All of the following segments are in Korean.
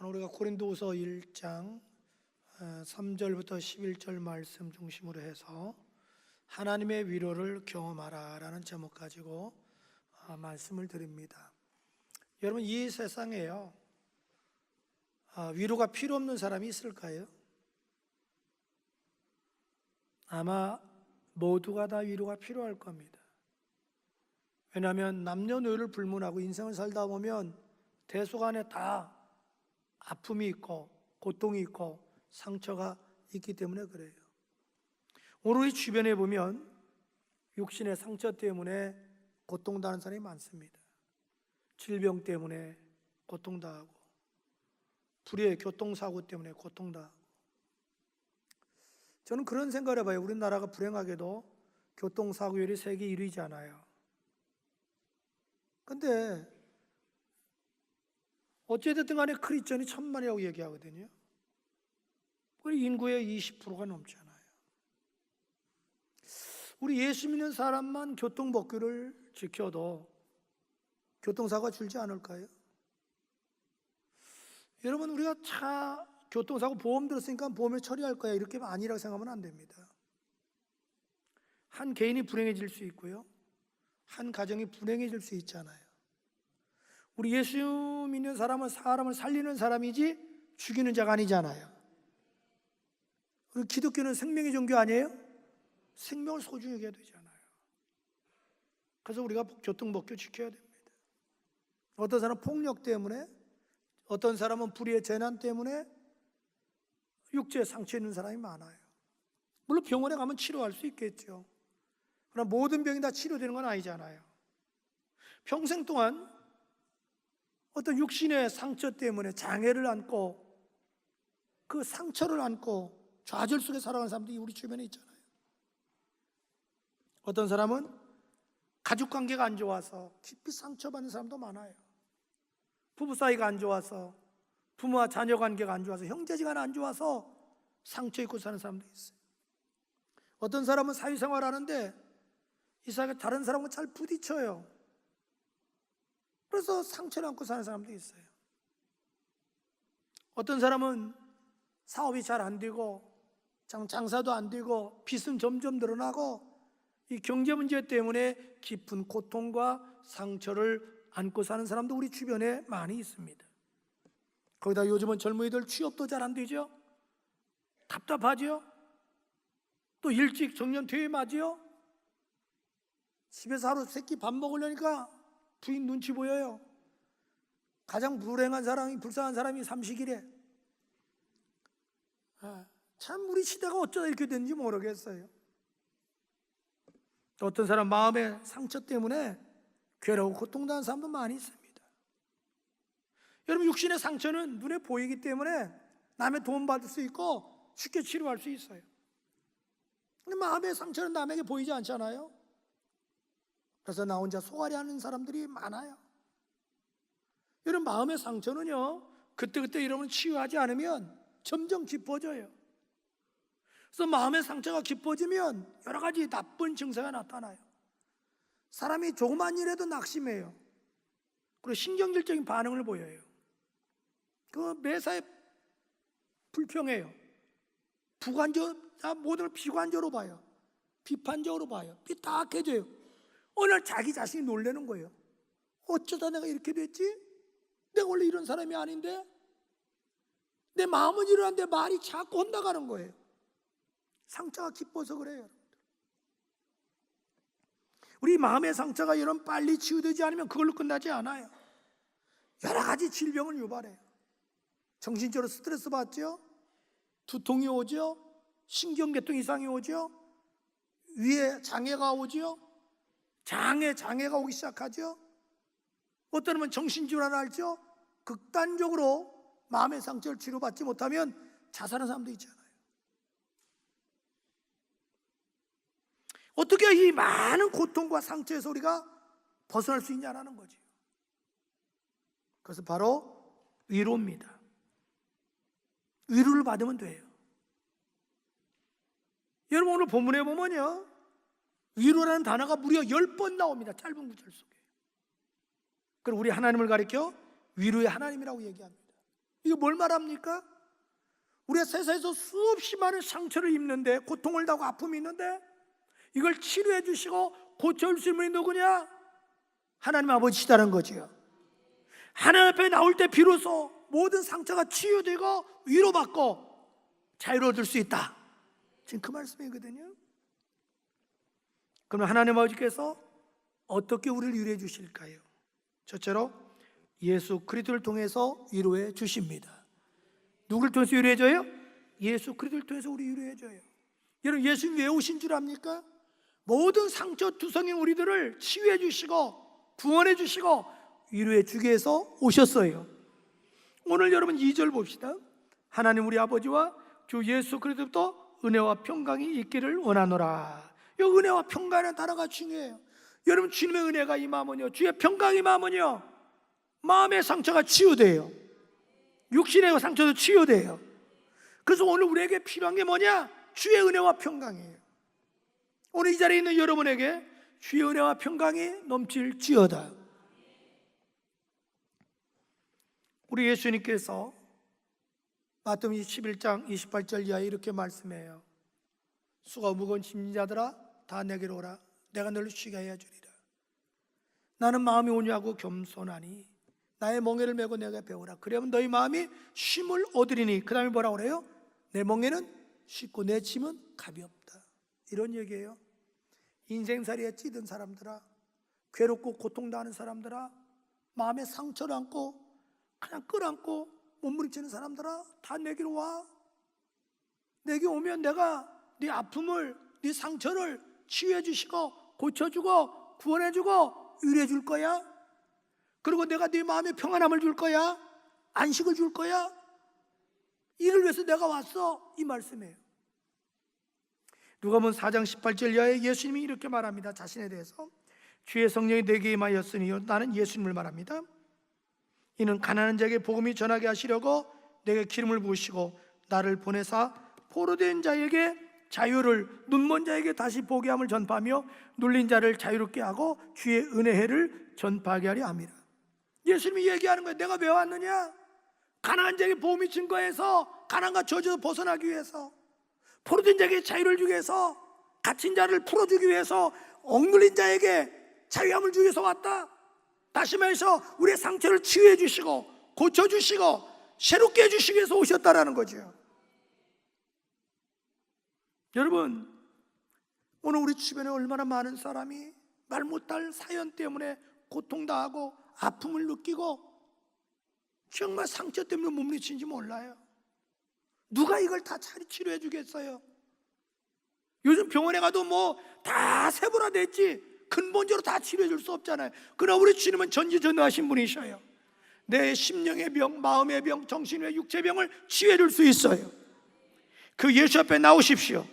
오늘 우리가 고린도후서 1장 3절부터 11절 말씀 중심으로 해서 하나님의 위로를 경험하라라는 제목 가지고 아, 말씀을 드립니다. 여러분 이 세상에요 아, 위로가 필요 없는 사람이 있을까요? 아마 모두가 다 위로가 필요할 겁니다. 왜냐하면 남녀노소를 불문하고 인생을 살다 보면 대속안에 다 아픔이 있고 고통이 있고 상처가 있기 때문에 그래요. 우리 주변에 보면 육신의 상처 때문에 고통당하는 사람이 많습니다. 질병 때문에 고통당하고 불의의 교통사고 때문에 고통당하고 저는 그런 생각을 해봐요. 우리나라가 불행하게도 교통사고율이 세계 1위잖아요. 근데 어찌됐든 간에 크리스천이 천만이라고 얘기하거든요. 우리 인구의 20%가 넘잖아요. 우리 예수 믿는 사람만 교통법규를 지켜도 교통사고가 줄지 않을까요? 여러분 우리가 차 교통사고 보험 들었으니까 보험을 처리할 거야 이렇게 아니라고 생각하면 안 됩니다. 한 개인이 불행해질 수 있고요. 한 가정이 불행해질 수 있잖아요. 우리 예수 믿는 사람은 사람을 살리는 사람이지 죽이는 자가 아니잖아요. 우리 기독교는 생명의 종교 아니에요? 생명을 소중히 여겨야 되잖아요. 그래서 우리가 교통법규 지켜야 됩니다. 어떤 사람은 폭력 때문에, 어떤 사람은 불의의 재난 때문에 육체에 상처 있는 사람이 많아요. 물론 병원에 가면 치료할 수 있겠죠. 그러나 모든 병이 다 치료되는 건 아니잖아요. 평생 동안 어떤 육신의 상처 때문에 장애를 안고 그 상처를 안고 좌절 속에 살아가는 사람들이 우리 주변에 있잖아요. 어떤 사람은 가족 관계가 안 좋아서 깊이 상처받는 사람도 많아요. 부부 사이가 안 좋아서 부모와 자녀 관계가 안 좋아서 형제지간 안 좋아서 상처 입고 사는 사람도 있어요. 어떤 사람은 사회생활 하는데 이 사회가 다른 사람과 잘 부딪혀요. 그래서 상처를 안고 사는 사람도 있어요. 어떤 사람은 사업이 잘 안 되고 장- 장사도 안 되고 빚은 점점 늘어나고 이 경제 문제 때문에 깊은 고통과 상처를 안고 사는 사람도 우리 주변에 많이 있습니다. 거기다 요즘은 젊은이들 취업도 잘 안 되죠? 답답하죠? 또 일찍 정년 퇴임하지요? 집에서 하루 세끼 밥 먹으려니까 부인 눈치 보여요. 가장 불행한 사람이 불쌍한 사람이 삼식이래. 아, 참 우리 시대가 어쩌다 이렇게 됐는지 모르겠어요. 또 어떤 사람 마음의 상처 때문에 괴로워 고통당하는 사람도 많이 있습니다. 여러분 육신의 상처는 눈에 보이기 때문에 남의 도움 받을 수 있고 쉽게 치료할 수 있어요. 근데 마음의 상처는 남에게 보이지 않잖아요. 그래서 나 혼자 소갈이 하는 사람들이 많아요. 여러분 마음의 상처는요 그때그때 이러면 치유하지 않으면 점점 깊어져요. 그래서 마음의 상처가 깊어지면 여러 가지 나쁜 증세가 나타나요. 사람이 조그만 일에도 낙심해요. 그리고 신경질적인 반응을 보여요. 그 매사에 불평해요. 부관적, 아, 모든 걸 비관적으로 봐요. 비판적으로 봐요. 삐딱해져요. 날 자기 자신이 놀라는 거예요. 어쩌다 내가 이렇게 됐지? 내가 원래 이런 사람이 아닌데? 내 마음은 이러는데 말이 자꾸 혼나가는 거예요. 상처가 깊어서 그래요. 여러분들. 우리 마음의 상처가 이런 빨리 치유되지 않으면 그걸로 끝나지 않아요. 여러 가지 질병을 유발해요. 정신적으로 스트레스 받죠? 두통이 오죠? 신경계통 이상이 오죠? 위에 장애가 오죠? 장애, 장애가 오기 시작하죠? 어떤 분 정신질환을 앓죠? 극단적으로 마음의 상처를 치료받지 못하면 자살하는 사람도 있잖아요. 어떻게 이 많은 고통과 상처에서 우리가 벗어날 수 있냐라는 거죠. 그래서 바로 위로입니다. 위로를 받으면 돼요. 여러분 오늘 본문에 보면요. 위로라는 단어가 무려 10번 나옵니다. 짧은 구절 속에. 그럼 우리 하나님을 가리켜 위로의 하나님이라고 얘기합니다. 이거 뭘 말합니까? 우리가 세상에서 수없이 많은 상처를 입는데 고통을 당하고 아픔이 있는데 이걸 치료해 주시고 고쳐줄 수 있는 분이 누구냐? 하나님 아버지시다는 거지요. 하나님 앞에 나올 때 비로소 모든 상처가 치유되고 위로받고 얻을 수 있다. 지금 그 말씀이거든요. 그럼 하나님 아버지께서 어떻게 우리를 위로해 주실까요? 첫째로 예수 그리스도를 통해서 위로해 주십니다. 누구를 통해서 위로해 줘요? 예수 그리스도를 통해서 우리 위로해 줘요. 여러분 예수님 왜 오신 줄 압니까? 모든 상처 두성인 우리들을 치유해 주시고 구원해 주시고 위로해 주기 위해서 오셨어요. 오늘 여러분 2절 봅시다. 하나님 우리 아버지와 주 예수 그리스도부터 은혜와 평강이 있기를 원하노라. 이 은혜와 평강이라는 단어가 중요해요. 여러분 주님의 은혜가 임하면요. 주의 평강이 임하면요. 마음의 상처가 치유돼요. 육신의 상처도 치유돼요. 그래서 오늘 우리에게 필요한 게 뭐냐? 주의 은혜와 평강이에요. 오늘 이 자리에 있는 여러분에게 주의 은혜와 평강이 넘칠지어다. 우리 예수님께서 마태복음 11장 28절 이하에 이렇게 말씀해요. 수가 무거운 짐자들아 다 내게로 오라. 내가 너를 쉬게 하여 주리라. 나는 마음이 온유하고 겸손하니 나의 멍에를 메고 내가 배우라. 그러면 너희 마음이 쉼을 얻으리니. 그 다음에 뭐라고 그래요? 내 멍에는 쉽고 내 짐은 가볍다. 이런 얘기예요. 인생살이에 찌든 사람들아, 괴롭고 고통당하는 사람들아, 마음에 상처를 안고 그냥 끌안고 몸부림치는 사람들아, 다 내게로 와. 내게 오면 내가 네 아픔을, 네 상처를 치유해 주시고 고쳐 주고 구원해 주고 위로해 줄 거야. 그리고 내가 네 마음에 평안함을 줄 거야. 안식을 줄 거야. 이를 위해서 내가 왔어. 이 말씀이에요. 누가복음 4장 18절 이하에 예수님이 이렇게 말합니다. 자신에 대해서 주의 성령이 내게 임하였으니 나는 예수님을 말합니다. 이는 가난한 자에게 복음이 전하게 하시려고 내게 기름을 부으시고 나를 보내사 포로된 자에게 자유를 눈먼 자에게 다시 보게 함을 전파하며 눌린 자를 자유롭게 하고 주의 은혜를 전파하게 하려 함이라. 예수님이 얘기하는 거예요. 내가 왜 왔느냐? 가난한 자에게 복음이 증거해서 가난과 저주에서 벗어나기 위해서 포로된 자에게 자유를 주기 위해서 갇힌 자를 풀어주기 위해서 억눌린 자에게 자유함을 주기 위해서 왔다. 다시 말해서 우리의 상처를 치유해 주시고 고쳐 주시고 새롭게 해 주시기 위해서 오셨다라는 거죠. 여러분 오늘 우리 주변에 얼마나 많은 사람이 말 못할 사연 때문에 고통당하고 아픔을 느끼고 정말 상처 때문에 몸부림치는지 몰라요. 누가 이걸 다 잘 치료해 주겠어요? 요즘 병원에 가도 뭐 다 세분화 됐지 근본적으로 다 치료해 줄 수 없잖아요. 그러나 우리 주님은 전지전능하신 분이셔요. 내 심령의 병, 마음의 병, 정신의 육체 병을 치유해 줄 수 있어요. 그 예수 앞에 나오십시오.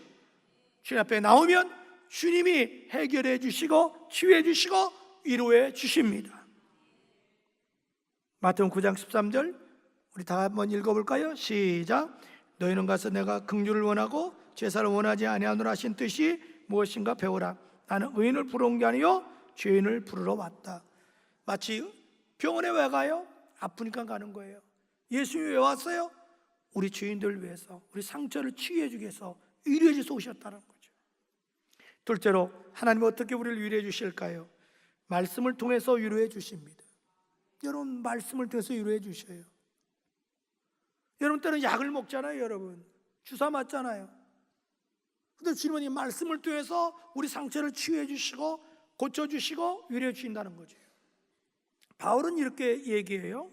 주님 앞에 나오면 주님이 해결해 주시고 치유해 주시고 위로해 주십니다. 마태복음 9장 13절 우리 다 한번 읽어볼까요? 시작. 너희는 가서 내가 긍휼을 원하고 제사를 원하지 아니하노라 하신 뜻이 무엇인가 배우라. 나는 의인을 부러운 게 아니요 죄인을 부르러 왔다. 마치 병원에 왜 가요? 아프니까 가는 거예요. 예수님이 왜 왔어요? 우리 죄인들 위해서 우리 상처를 치유해 주기 위해서 위로해 주셔서 오셨다는 거죠. 둘째로 하나님 어떻게 우리를 위로해 주실까요? 말씀을 통해서 위로해 주십니다. 여러분 말씀을 통해서 위로해 주셔요. 여러분 때는 약을 먹잖아요, 여러분. 주사 맞잖아요. 근데 주님은 이 말씀을 통해서 우리 상처를 치유해 주시고 고쳐 주시고 위로해 주신다는 거죠. 바울은 이렇게 얘기해요.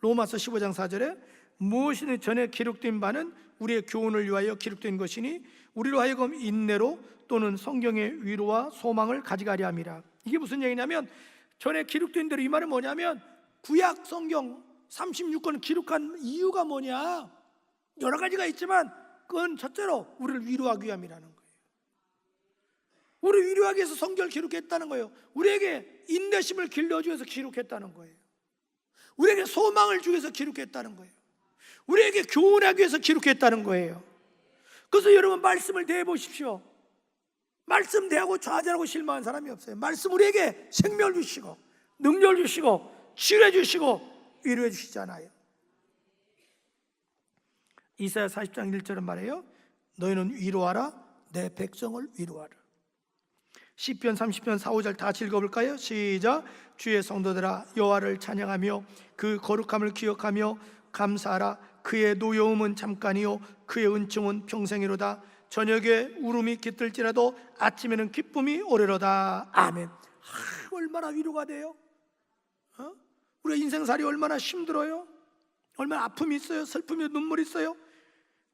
로마서 15장 4절에 무엇이든 전에 기록된 바는 우리의 교훈을 위하여 기록된 것이니 우리로 하여금 인내로 또는 성경의 위로와 소망을 가져가려 함이라. 이게 무슨 얘기냐면 전에 기록된 대로 이 말은 뭐냐면 구약 성경 36권 기록한 이유가 뭐냐? 여러 가지가 있지만 그건 첫째로 우리를 위로하기 위함이라는 거예요. 우리 위로하기 위해서 성경을 기록했다는 거예요. 우리에게 인내심을 길러주기 위해서 기록했다는 거예요. 우리에게 소망을 위해서 기록했다는 거예요. 우리에게 교훈하기 위해서 기록했다는 거예요. 그래서 여러분 말씀을 대해 보십시오. 말씀 대하고 좌절하고 실망한 사람이 없어요. 말씀 우리에게 생명을 주시고 능력을 주시고 치료해 주시고 위로해 주시잖아요. 이사야 40장 1절은 말해요. 너희는 위로하라 내 백성을 위로하라. 시편 30편 4, 5절 다 읽어볼까요? 시작 주의 성도들아 여호와를 찬양하며 그 거룩함을 기억하며 감사하라 그의 노여움은 잠깐이요 그의 은총은 평생이로다 저녁에 울음이 깃들지라도 아침에는 기쁨이 오래로다. 아멘. 아, 얼마나 위로가 돼요? 어? 우리가 인생살이 얼마나 힘들어요? 얼마나 아픔이 있어요? 슬픔이 눈물이 있어요?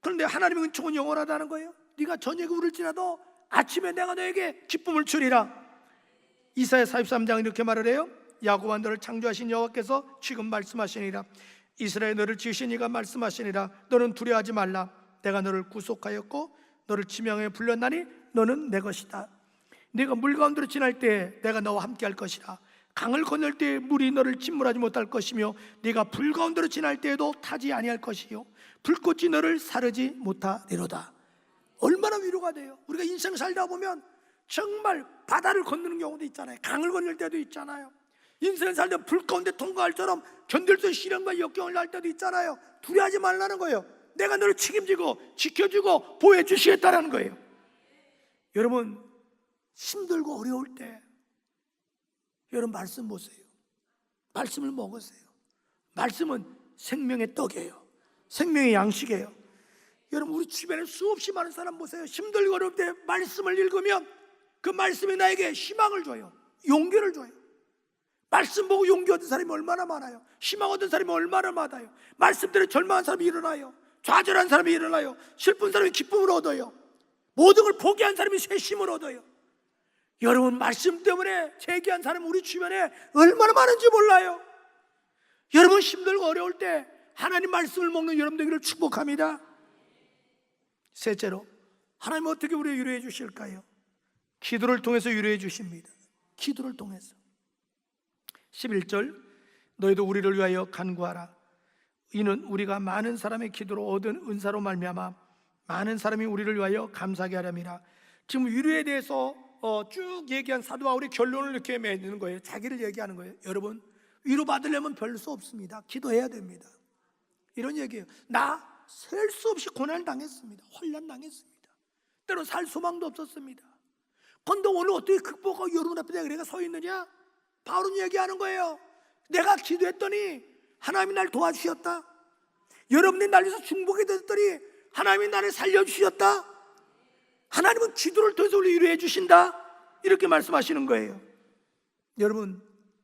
그런데 하나님의 은총은 영원하다는 거예요? 네가 저녁에 울을지라도 아침에 내가 너에게 기쁨을 주리라. 이사야 43장 이렇게 말을 해요. 야곱아 너를 창조하신 여호와께서 지금 말씀하시니라. 이스라엘 너를 지으신 이가 말씀하시니라. 너는 두려워하지 말라. 내가 너를 구속하였고 너를 지명하여 불렀나니 너는 내 것이다. 네가 물 가운데로 지날 때 내가 너와 함께 할 것이라. 강을 건널 때 물이 너를 침몰하지 못할 것이며 네가 불 가운데로 지날 때에도 타지 아니할 것이요. 불꽃이 너를 사르지 못하리로다. 얼마나 위로가 돼요. 우리가 인생 살다 보면 정말 바다를 건너는 경우도 있잖아요. 강을 건널 때도 있잖아요. 인생 살다 불 가운데 통과할 처럼 견딜 수 시련과 역경을 날 때도 있잖아요. 두려워하지 말라는 거예요 내가 너를 책임지고 지켜주고 보호해 주시겠다라는 거예요. 여러분 힘들고 어려울 때 여러분 말씀 보세요. 말씀을 먹으세요. 말씀은 생명의 떡이에요. 생명의 양식이에요. 여러분 우리 주변에 수없이 많은 사람 보세요. 힘들고 어려울 때 말씀을 읽으면 그 말씀이 나에게 희망을 줘요. 용기를 줘요. 말씀 보고 용기 얻은 사람이 얼마나 많아요. 희망 얻은 사람이 얼마나 많아요. 말씀대로 절망한 사람이 일어나요 좌절한 사람이 일어나요. 슬픈 사람이 기쁨을 얻어요. 모든 걸 포기한 사람이 새 힘을 얻어요. 여러분 말씀 때문에 재기한 사람 우리 주변에 얼마나 많은지 몰라요. 여러분 힘들고 어려울 때 하나님 말씀을 먹는 여러분 되기를 축복합니다. 셋째로 하나님 어떻게 우리 위로해 주실까요? 기도를 통해서 위로해 주십니다. 기도를 통해서. 11절 너희도 우리를 위하여 간구하라 이는 우리가 많은 사람의 기도로 얻은 은사로 말미암아 많은 사람이 우리를 위하여 감사하게 하렴이라. 지금 위로에 대해서 어, 쭉 얘기한 사도 바울이 결론을 이렇게 맺는 거예요. 자기를 얘기하는 거예요. 여러분 위로 받으려면 별 수 없습니다. 기도해야 됩니다. 이런 얘기예요. 나 셀 수 없이 고난을 당했습니다. 혼란 당했습니다. 때로 살 소망도 없었습니다. 근데 오늘 어떻게 극복하고 여러분 앞에 내가 서 있느냐? 바울은 얘기하는 거예요. 내가 기도했더니 하나님이 날 도와주셨다. 여러분이 날 위해서 중복이 됐더니 하나님이 나를 살려주셨다. 하나님은 기도를 통해서 우리 위로해 주신다. 이렇게 말씀하시는 거예요. 여러분,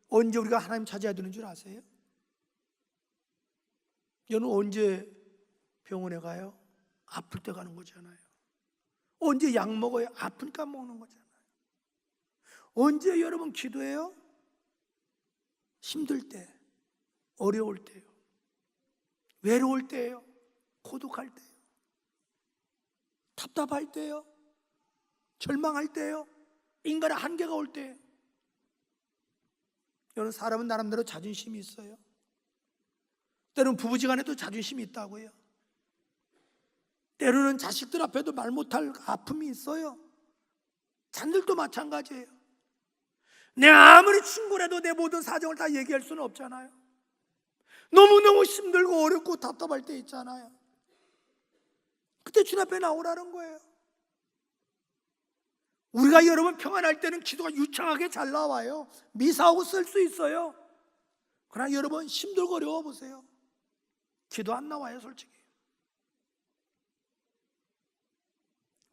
언제 우리가 하나님 찾아야 되는 줄 아세요? 여러분, 언제 병원에 가요? 아플 때 가는 거잖아요. 언제 약 먹어요? 아프니까 먹는 거잖아요. 언제 여러분 기도해요? 힘들 때, 어려울 때요. 외로울 때요. 고독할 때요. 답답할 때요. 절망할 때요. 인간의 한계가 올 때요. 여러분 사람은 나름대로 자존심이 있어요. 때로는 부부지간에도 자존심이 있다고요. 때로는 자식들 앞에도 말 못할 아픔이 있어요. 잔들도 마찬가지예요. 내가 아무리 친구라도 내 모든 사정을 다 얘기할 수는 없잖아요. 너무너무 힘들고 어렵고 답답할 때 있잖아요. 그때 주님 앞에 나오라는 거예요. 우리가 여러분 평안할 때는 기도가 유창하게 잘 나와요. 미사하고 쓸 수 있어요. 그러나 여러분 힘들고 어려워 보세요. 기도 안 나와요, 솔직히.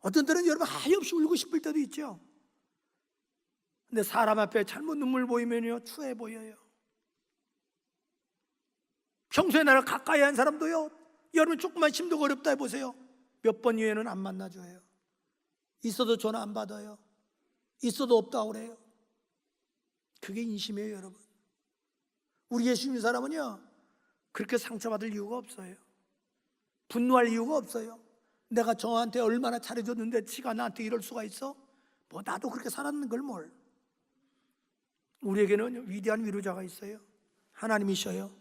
어떤 때는 여러분 하염없이 울고 싶을 때도 있죠. 근데 사람 앞에 잘못 눈물 보이면요 추해 보여요. 평소에 나를 가까이 한 사람도요. 여러분 조금만 힘들고 어렵다 해보세요. 몇 번 이후에는 안 만나줘요. 있어도 전화 안 받아요. 있어도 없다 그래요. 그게 인심이에요, 여러분. 우리 예수 믿는 사람은요. 그렇게 상처받을 이유가 없어요. 분노할 이유가 없어요. 내가 저한테 얼마나 잘해줬는데 지가 나한테 이럴 수가 있어? 뭐 나도 그렇게 살았는 걸 뭘? 우리에게는 위대한 위로자가 있어요. 하나님이셔요.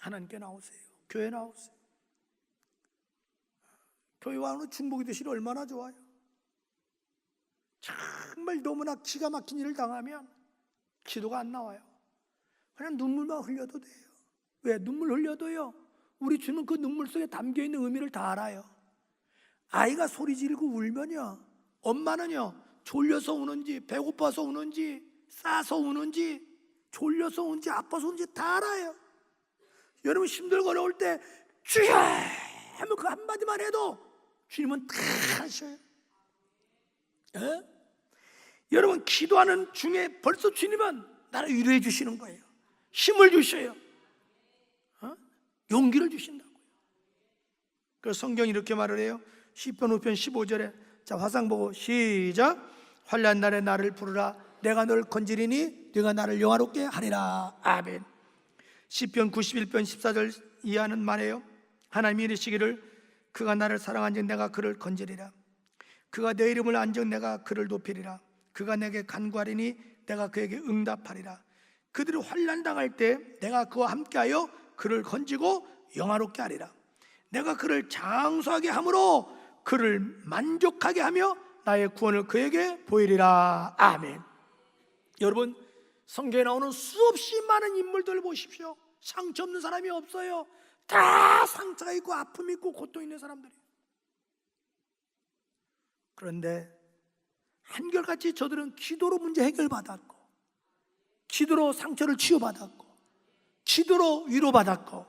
하나님께 나오세요. 교회 나오세요. 교회 와는 중복이 되시니 얼마나 좋아요. 정말 너무나 기가 막힌 일을 당하면 기도가 안 나와요. 그냥 눈물만 흘려도 돼요. 왜? 눈물 흘려도요. 우리 주는 그 눈물 속에 담겨 있는 의미를 다 알아요. 아이가 소리 지르고 울면요. 엄마는요. 졸려서 우는지 배고파서 우는지 싸서 우는지 졸려서 우는지 아파서 우는지 다 알아요. 여러분 힘들고 어려울 때 주여 하면 그 한마디만 해도 주님은 다 하셔요. 예? 여러분 기도하는 중에 벌써 주님은 나를 위로해 주시는 거예요. 힘을 주셔요. 어? 용기를 주신다고요. 그래서 성경이 이렇게 말을 해요. 시편 5편 15절에 자 화상 보고 시작 환란 날에 나를 부르라 내가 널 건지리니 네가 나를 영화롭게 하리라 아멘. 시편 91편 14절 이하는 말해요. 하나님이 이르시기를 그가 나를 사랑한즉 내가 그를 건지리라. 그가 내 이름을 안즉 내가 그를 높이리라. 그가 내게 간구하리니 내가 그에게 응답하리라. 그들이 환난 당할 때 내가 그와 함께하여 그를 건지고 영화롭게 하리라. 내가 그를 장수하게 함으로 그를 만족하게 하며 나의 구원을 그에게 보이리라. 아멘. 여러분 성경에 나오는 수없이 많은 인물들을 보십시오. 상처 없는 사람이 없어요. 다 상처가 있고 아픔이 있고 고통 있는 사람들이. 그런데 한결같이 저들은 기도로 문제 해결받았고, 기도로 상처를 치유받았고, 기도로 위로받았고,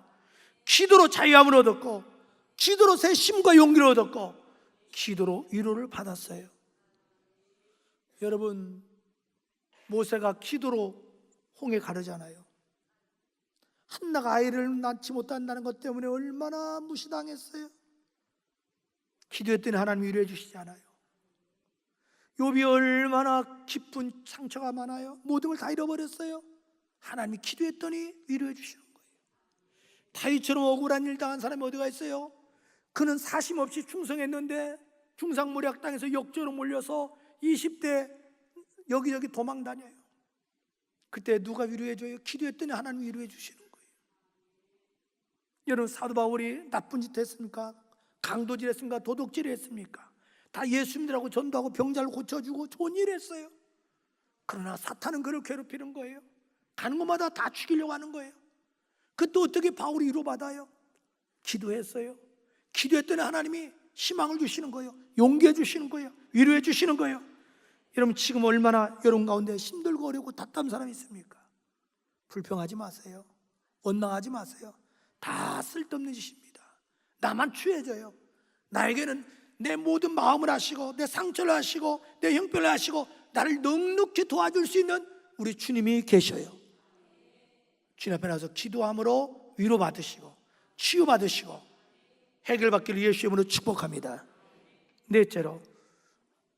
기도로 자유함을 얻었고, 기도로 새 힘과 용기를 얻었고, 기도로 위로를 받았어요. 여러분, 모세가 기도로 홍해 가르잖아요. 한나가 아이를 낳지 못한다는 것 때문에 얼마나 무시당했어요. 기도했더니 하나님 위로해 주시지 않아요. 욥이 얼마나 깊은 상처가 많아요. 모든 걸 다 잃어버렸어요. 하나님이 기도했더니 위로해 주시는 거예요. 다윗처럼 억울한 일 당한 사람이 어디가 있어요? 그는 사심 없이 충성했는데 중상모략 땅에서 역적으로 몰려서 20대 여기저기 도망 다녀요. 그때 누가 위로해 줘요? 기도했더니 하나님 위로해 주시는 거예요. 여러분 사도 바울이 나쁜 짓 했습니까? 강도질 했습니까? 도둑질 했습니까? 다 예수 믿으라고 전도하고 병자를 고쳐주고 좋은 일 했어요. 그러나 사탄은 그를 괴롭히는 거예요. 가는 곳마다 다 죽이려고 하는 거예요. 그때 어떻게 바울이 위로받아요? 기도했어요. 기도했더니 하나님이 희망을 주시는 거예요. 용기해 주시는 거예요. 위로해 주시는 거예요. 여러분 지금 얼마나 여러분 가운데 힘들고 어렵고 답답한 사람이 있습니까? 불평하지 마세요. 원망하지 마세요. 다 쓸데없는 짓입니다. 나만 취해져요. 나에게는 내 모든 마음을 하시고 내 상처를 하시고 내 형편을 하시고 나를 넉넉히 도와줄 수 있는 우리 주님이 계셔요. 주님 앞에 나서 기도함으로 위로받으시고 치유받으시고 해결받기를 예수 이름으로 축복합니다. 넷째로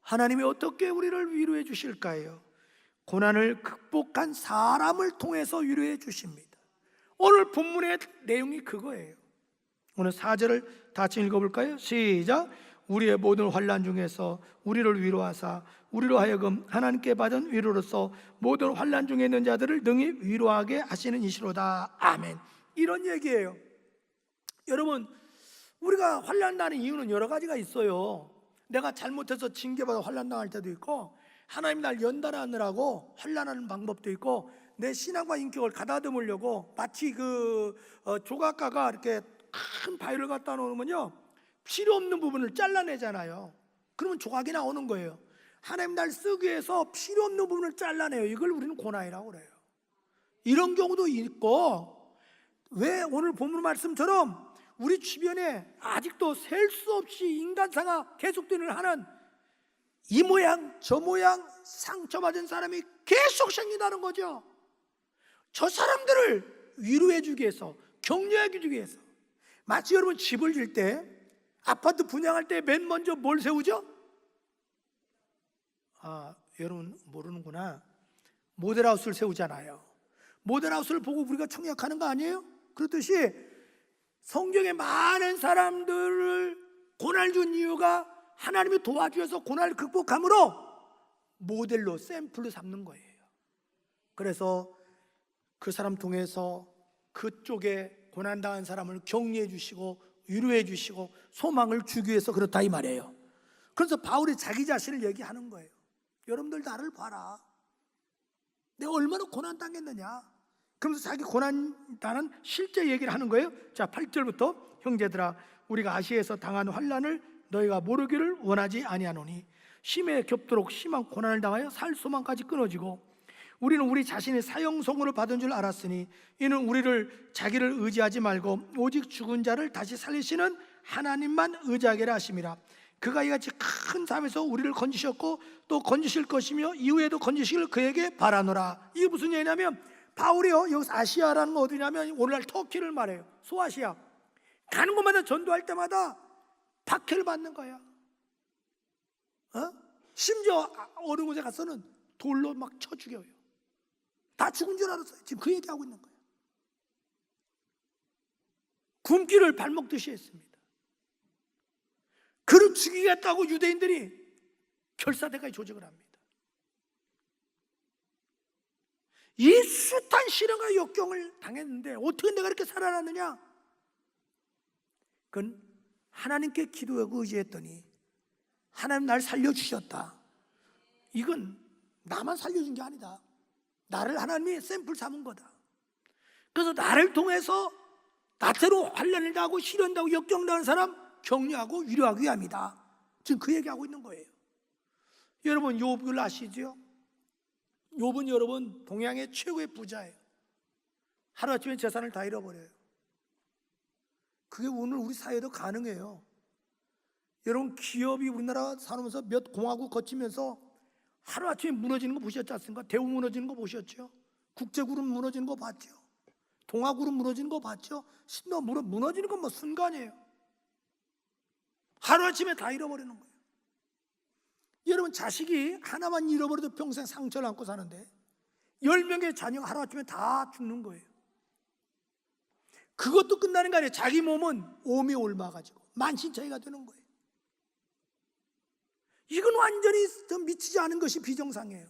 하나님이 어떻게 우리를 위로해 주실까요? 고난을 극복한 사람을 통해서 위로해 주십니다. 오늘 본문의 내용이 그거예요. 오늘 4절을 다시 읽어볼까요? 시작. 우리의 모든 환란 중에서 우리를 위로하사 우리로 하여금 하나님께 받은 위로로서 모든 환란 중에 있는 자들을 능히 위로하게 하시는 이시로다. 아멘. 이런 얘기예요. 여러분, 우리가 환란 나는 이유는 여러 가지가 있어요. 내가 잘못해서 징계받아 환란 당할 때도 있고 하나님 날 연단하느라고 환란하는 방법도 있고 내 신앙과 인격을 가다듬으려고 마치 그 어, 조각가가 이렇게 큰 바위를 갖다 놓으면요 필요 없는 부분을 잘라내잖아요. 그러면 조각이 나오는 거예요. 하나님 날 쓰기 위해서 필요 없는 부분을 잘라내요. 이걸 우리는 고난이라고 그래요. 이런 경우도 있고 왜 오늘 본문 말씀처럼 우리 주변에 아직도 셀 수 없이 인간사가 계속되는 하는 이 모양 저 모양 상처받은 사람이 계속 생긴다는 거죠. 저 사람들을 위로해 주기 위해서 격려해 주기 위해서 마치 여러분 집을 질 때 아파트 분양할 때 맨 먼저 뭘 세우죠? 아 여러분 모르는구나 모델하우스를 세우잖아요 모델하우스를 보고 우리가 청약하는 거 아니에요? 그렇듯이 성경에 많은 사람들을 고난을 준 이유가 하나님이 도와주셔서 고난을 극복함으로 모델로 샘플로 삼는 거예요 그래서 그 사람 통해서 그쪽에 고난당한 사람을 격려해 주시고 위로해 주시고 소망을 주기 위해서 그렇다 이 말이에요. 그래서 바울이 자기 자신을 얘기하는 거예요. 여러분들 나를 봐라. 내가 얼마나 고난 당했느냐. 그러면서 자기 고난다는 실제 얘기를 하는 거예요. 자, 8절부터 형제들아 우리가 아시아에서 당한 환란을 너희가 모르기를 원하지 아니하노니 심해 겹도록 심한 고난을 당하여 살 소망까지 끊어지고 우리는 우리 자신의 사형성으로 받은 줄 알았으니 이는 우리를 자기를 의지하지 말고 오직 죽은 자를 다시 살리시는 하나님만 의지하게라 하심이라 그가 이같이 큰 삶에서 우리를 건지셨고 또 건지실 것이며 이후에도 건지시길 그에게 바라노라 이게 무슨 얘기냐면 바울이요 여기서 아시아라는 건 어디냐면 오늘날 터키를 말해요 소아시아 가는 곳마다 전도할 때마다 박해를 받는 거야 어? 심지어 어느 곳에 가서는 돌로 막 쳐 죽여요 다 죽은 줄 알았어요. 지금 그 얘기하고 있는 거예요. 굶기를 발목 듯이 했습니다. 그를 죽이겠다고 유대인들이 결사대까지 조직을 합니다. 이 숱한 시련과 역경을 당했는데 어떻게 내가 이렇게 살아났느냐? 그건 하나님께 기도하고 의지했더니 하나님 날 살려주셨다. 이건 나만 살려준 게 아니다. 나를 하나님이 샘플 삼은 거다. 그래서 나를 통해서 나태로 환란을 당하고 시련 당하고 역경 당하는 사람 격려하고 위로하기 위함이다. 지금 그 얘기하고 있는 거예요. 여러분 욥을 아시죠? 욥은 여러분 동양의 최고의 부자예요. 하루아침에 재산을 다 잃어버려요. 그게 오늘 우리 사회도 가능해요. 여러분 기업이 우리나라 살면서 몇 공화국 거치면서 하루아침에 무너지는 거 보셨지 않습니까? 대우 무너지는 거 보셨죠? 국제그룹 무너지는 거 봤죠? 동아그룹 무너지는 거 봤죠? 신도 무너, 무너지는 건 뭐 순간이에요. 하루아침에 다 잃어버리는 거예요. 여러분 자식이 하나만 잃어버려도 평생 상처를 안고 사는데 열 명의 자녀가 하루아침에 다 죽는 거예요. 그것도 끝나는 게 아니에요. 자기 몸은 오미 옮아가지고 만신창이가 되는 거예요. 이건 완전히 더 미치지 않은 것이 비정상이에요.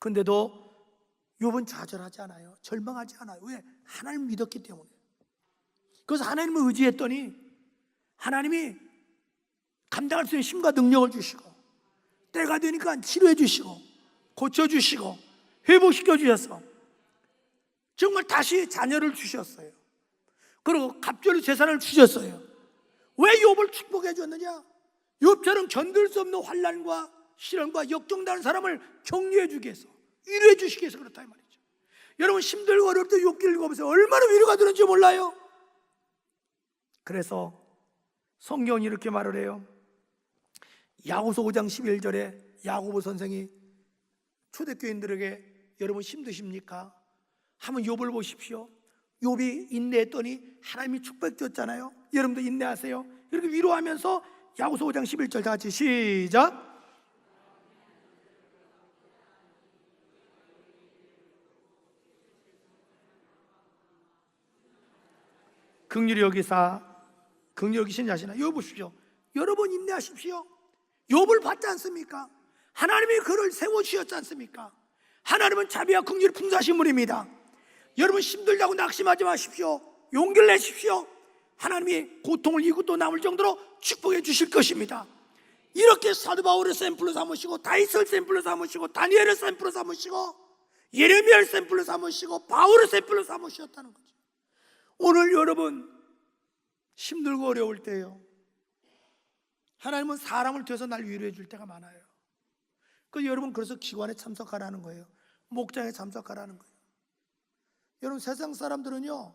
근데도 욥은 좌절하지 않아요. 절망하지 않아요. 왜? 하나님 믿었기 때문에. 그래서 하나님을 의지했더니 하나님이 감당할 수 있는 힘과 능력을 주시고 때가 되니까 치료해 주시고 고쳐 주시고 회복시켜 주셔서 정말 다시 자녀를 주셨어요. 그리고 갑절로 재산을 주셨어요. 왜 욥을 축복해 줬느냐? 욥처럼 견딜 수 없는 환란과 시련과 역경당하는 사람을 격려해 주기 위해서 위로해 주시기 위해서 그렇다 이 말이죠. 여러분 힘들고 어려울 때 욥기를 읽어보세요. 얼마나 위로가 되는지 몰라요. 그래서 성경이 이렇게 말을 해요. 야고서 5장 11절에 야고보 선생이 초대교인들에게 여러분 힘드십니까? 한번 욥을 보십시오. 욥이 인내했더니 하나님이 축복 줬잖아요. 여러분도 인내하세요. 이렇게 위로하면서 야고서 5장 11절 다 같이 시작. 극률이 여기사 극률 여기신 자신아 요 보십시오. 여러분 인내하십시오. 욥을 받지 않습니까? 하나님이 그를 세워 주셨지 않습니까? 하나님은 자비와 긍휼이 풍성하신 분입니다. 여러분 힘들다고 낙심하지 마십시오. 용기를 내십시오. 하나님이 고통을 이고 남을 정도로 축복해 주실 것입니다. 이렇게 사도 바울을 샘플로 삼으시고 다윗을 샘플로 삼으시고 다니엘을 샘플로 삼으시고 예레미야를 샘플로 삼으시고 바울을 샘플로 삼으셨다는 거죠. 오늘 여러분 힘들고 어려울 때요. 하나님은 사람을 통해서 날 위로해 줄 때가 많아요. 그 여러분 그래서 기관에 참석하라는 거예요. 목장에 참석하라는 거예요. 여러분 세상 사람들은요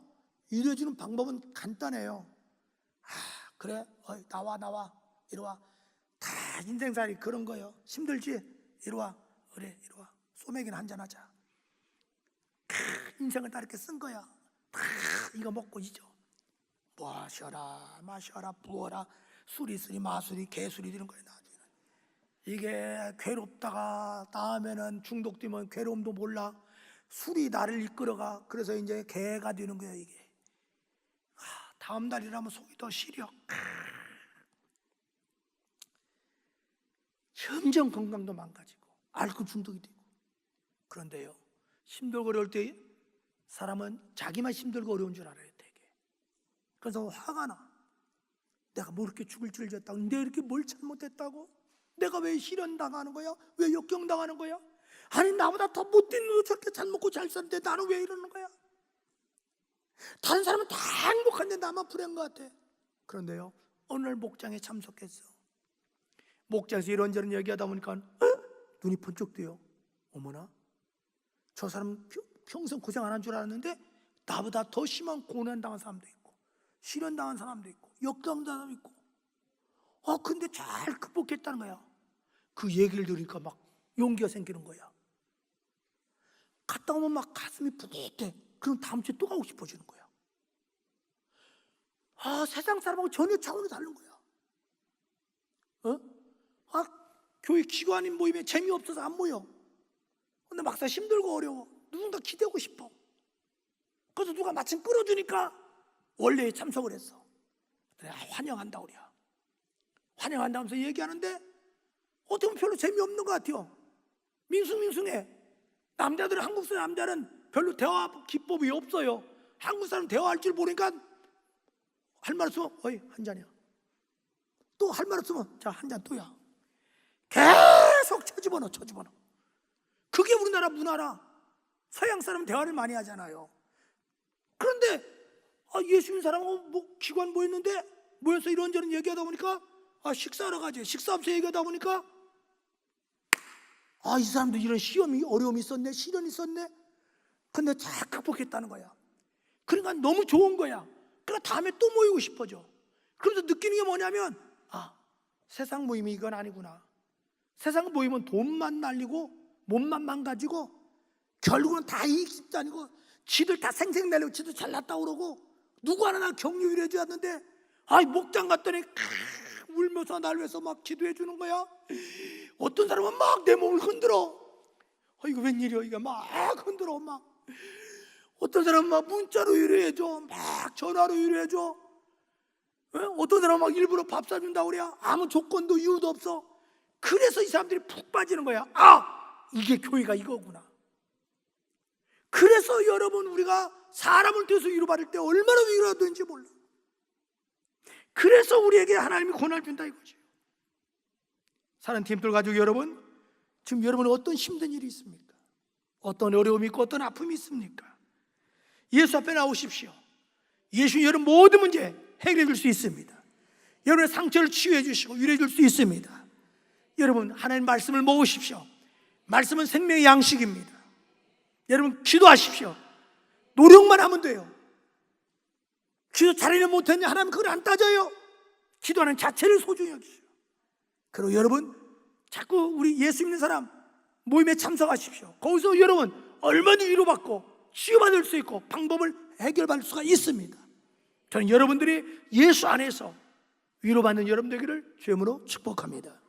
위로해 주는 방법은 간단해요. 아 그래 어이, 나와 나와 이리 와. 다 인생살이 그런 거예요. 힘들지 이리 와 그래 이리 와. 소맥이나 한잔 하자. 인생을 다 이렇게 쓴 거야. 다 이거 먹고 잊어. 마셔라 마셔라 부어라 술이 있으니 마술이 개술이 되는 거예요 나중에 이게 괴롭다가 다음에는 중독되면 괴로움도 몰라. 술이 나를 이끌어가. 그래서 이제 개가 되는 거예요 이게. 아, 다음 날이라면 속이 더 시려. 아. 점점 건강도 망가지고 알코올 중독이 되고. 그런데요 힘들고 어려울 때 사람은 자기만 힘들고 어려운 줄 알아요 되게 그래서 화가 나 내가 뭐 이렇게 죽을 줄 졌다고 내가 이렇게 뭘 잘못했다고 내가 왜 실현 당하는 거야 왜 역경 당하는 거야 아니 나보다 더 못된 놈도 저렇게 잘 먹고 잘 사는데 나는 왜 이러는 거야? 다른 사람은 다 행복한데 나만 불행한 것 같아. 그런데요, 오늘 목장에 참석했어. 목장에서 이런저런 얘기하다 보니까 어? 눈이 번쩍 뜨요. 어머나, 저 사람 평- 평생 고생 안 한 줄 알았는데 나보다 더 심한 고난 당한 사람도 있고 실현 당한 사람도 있고 당한 사람도 있고. 어, 근데 잘 극복했다는 거야. 그 얘기를 들으니까 막 용기가 생기는 거야. 갔다 오면 막 가슴이 뿌듯해. 그럼 다음 주에 또 가고 싶어지는 거야. 아, 세상 사람하고 전혀 차원이 다른 거야. 어? 아, 교회 기관인 모임에 재미없어서 안 모여. 근데 막상 힘들고 어려워. 누군가 기대고 싶어. 그래서 누가 마침 끌어주니까 원래에 참석을 했어. 그래, 아, 환영한다, 우리야. 환영한다 면서 얘기하는데 어떻게 보면 별로 재미없는 것 같아요. 밍숭밍숭해. 남자들은 한국 사람 남자는 별로 대화 기법이 없어요. 한국 사람 대화할 줄 모르니까 할 말 없으면 어이 한 잔이야. 또 할 말 없으면 자 한 잔 또야. 계속 쳐집어넣어 쳐집어넣어. 그게 우리나라 문화라. 서양 사람은 대화를 많이 하잖아요. 그런데 아, 예수 믿는 사람하고 뭐 기관 모였는데 모여서 이런저런 얘기하다 보니까 아, 식사하러 가지. 식사하면서 얘기하다 보니까 아, 이 사람도 이런 시험이 어려움이 있었네, 시련이 있었네. 근데 잘 극복했다는 거야. 그러니까 너무 좋은 거야. 그러니까 다음에 또 모이고 싶어져. 그러면서 느끼는 게 뭐냐면 아, 세상 모임이 이건 아니구나. 세상 모임은 돈만 날리고 몸만 망가지고 결국은 다 이익 집단이고 지들 다 생생내려고 지들 잘났다 그러고 누구 하나 나 격려 위로해 주었는데 아이 목장 갔더니 크, 울면서 날 위해서 막 기도해 주는 거야. 어떤 사람은 막 내 몸을 흔들어. 아 이거 웬일이야? 이거 막 흔들어 막. 어떤 사람은 막 문자로 위로해 줘 막 전화로 위로해 줘. 예? 어떤 사람은 막 일부러 밥 사준다 그래 아무 조건도 이유도 없어. 그래서 이 사람들이 푹 빠지는 거야. 아 이게 교회가 이거구나 그래서 여러분 우리가 사람을 통해서 위로받을 때 얼마나 위로가 되는지 몰라. 그래서 우리에게 하나님이 고난을 준다 이거지. 사는 팀들 가지고 여러분 지금 여러분은 어떤 힘든 일이 있습니까? 어떤 어려움이 있고 어떤 아픔이 있습니까? 예수 앞에 나오십시오. 예수 여러분 모든 문제 해결해 줄 수 있습니다. 여러분의 상처를 치유해 주시고 위로해 줄 수 있습니다. 여러분 하나님 말씀을 먹으십시오. 말씀은 생명의 양식입니다. 여러분 기도하십시오. 노력만 하면 돼요. 기도 잘했냐 못했냐 하나님 그걸 안 따져요. 기도하는 자체를 소중히 여기시오. 그리고 여러분 자꾸 우리 예수 믿는 사람 모임에 참석하십시오. 거기서 여러분 얼마든지 위로받고 치유받을 수 있고 방법을 해결받을 수가 있습니다. 저는 여러분들이 예수 안에서 위로받는 여러분 되기를 주님으로 축복합니다.